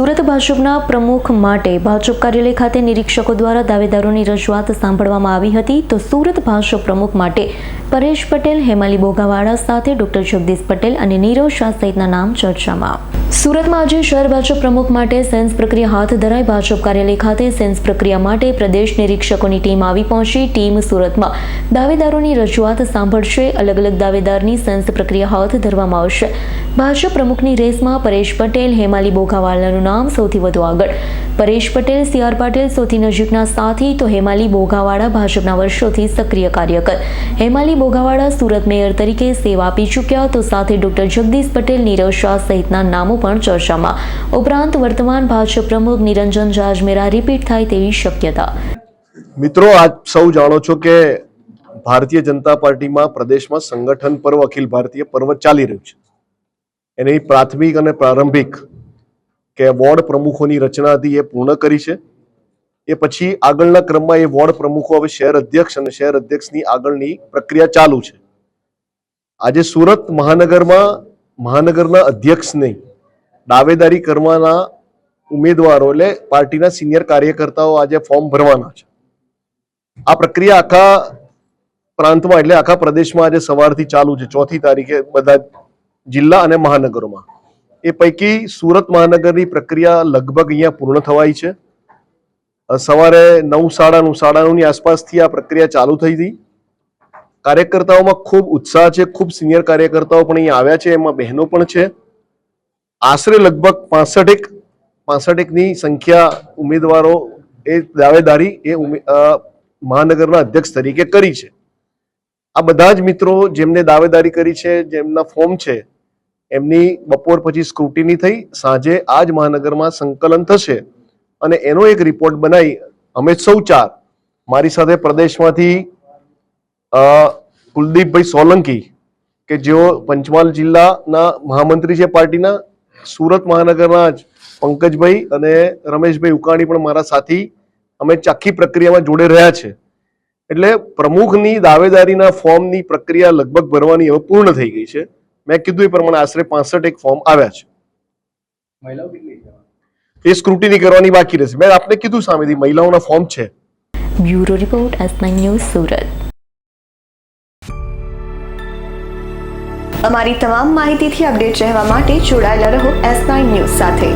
સુરત ભાજપના પ્રમુખ માટે ભાજપ કાર્યાલય ખાતે નિરીક્ષકો દ્વારા દાવેદારોની રજૂઆત સાંભળવામાં આવી હતી તો સુરત ભાજપ પ્રમુખ માટે પરેશ પટેલ, હેમાલી બોગાવાડા સાથે ડોક્ટર જગદીશ પટેલ અને નીરવ શાહ સહિતના નામ ચર્ચામાં. સુરતમાં આજે શહેર ભાજપ પ્રમુખ માટે સેન્સ પ્રક્રિયા હાથ ધરાઈ ભાજપ કાર્યાલય ખાતે સેન્સ પ્રક્રિયા માટે પ્રદેશ નિરીક્ષકોની ટીમ આવી પહોંચી. ટીમ સુરતમાં દાવેદારોની રજૂઆત સાંભળશે. અલગ અલગ દાવેદારની સેન્સ પ્રક્રિયા હાથ ધરવામાં આવશે. ભાજપ પ્રમુખની રેસમાં પરેશ પટેલ, હેમાલી બોઘાવાલાનું નામ સૌથી વધુ આગળ. પરેશ પટેલ, સી આર પાટીલ સૌથી નજીકના સાથી, તો હેમાલી બોઘાવાડા ભાજપના વર્ષોથી સક્રિય કાર્યકર. હેમાલી બોઘાવાડા સુરત મેયર તરીકે સેવા આપી ચૂક્યા, તો સાથે ડોક્ટર જગદીશ પટેલ નીરવ શાહ સહિતના નામો પણ ચર્ચામાં. ઉપરાંત વર્તમાન ભાજપ પ્રમુખ નિરંજન જાજમેરા રિપીટ થાય તેવી શક્યતા. મિત્રો, આપ સૌ જાણો છો કે ભારતીય જનતા પાર્ટીમાં પ્રદેશમાં સંગઠન પર્વ, અખિલ ભારતીય પર્વ ચાલી રહ્યું છે. એની પ્રાથમિક અને પ્રારંભિક કે વોર્ડ પ્રમુખોની રચના હતી એ પૂર્ણ કરી છે. એ પછી આગળના ક્રમમાં એ વોર્ડ પ્રમુખો હવે શહેર અધ્યક્ષ અને શહેર અધ્યક્ષની આગળની પ્રક્રિયા ચાલુ છે. આજે સુરત મહાનગરમાં, મહાનગરના અધ્યક્ષ નહીં દાવેદારી કરવાના ઉમેદવારો એટલે પાર્ટીના સિનિયર કાર્યકર્તાઓ આજે ફોર્મ ભરવાના છે. આ પ્રક્રિયા આખા પ્રાંતમાં એટલે આખા પ્રદેશમાં આજે સવારથી ચાલુ છે. ચોથી તારીખે બધા જિલ્લા અને મહાનગરોમાં. એ પૈકી સુરત મહાનગરની પ્રક્રિયા લગભગ અહીંયા પૂર્ણ થવાઈ છે. સવારે નવ સાડા નવ, સાડા નવની આસપાસથી આ પ્રક્રિયા ચાલુ થઈ હતી. કાર્યકર્તાઓમાં ખૂબ ઉત્સાહ છે, ખૂબ સિનિયર કાર્યકર્તાઓ પણ અહીંયા આવ્યા છે, એમાં બહેનો પણ છે. આશરે લગભગ પાસઠેક, પાસઠેકની સંખ્યા ઉમેદવારો એ દાવેદારી એ મહાનગરના અધ્યક્ષ તરીકે કરી છે. આ બધા જ મિત્રો જેમને દાવેદારી કરી છે, જેમના ફોર્મ છે, એમની બપોર પછી સ્ક્રુટિની થઈ, સાંજે આ જ મહાનગરમાં સંકલન થશે. અને એનો એક રિપોર્ટ બનાવી અમે સૌ ચાર, મારી સાથે પ્રદેશમાંથી કુલદીપભાઈ સોલંકી, કે જેઓ પંચમહાલ જિલ્લાના મહામંત્રી છે પાર્ટીના, સુરત મહાનગરના જ પંકજભાઈ અને રમેશભાઈ ઉકાણી પણ મારા સાથી, અમે ચાખી પ્રક્રિયામાં જોડે રહ્યા છે. એટલે પ્રમુખની દાવેદારીના ફોર્મની પ્રક્રિયા લગભગ ભરવાની હવે પૂર્ણ થઈ ગઈ છે. મેં કીધું એ પ્રમાણે આશરે પાસઠ એક ફોર્મ આવ્યા છે. એ સ્ક્રુટિની કરવાની બાકી રહેશે. મેં આપને કીધું સામેથી મહિલાઓના ફોર્મ છે. Bureau report S nine news Surat. અમારી તમામ માહિતીથી અપડેટ રહેવા માટે જોડાયેલા રહો એસ નાઇન ન્યૂઝ સાથે.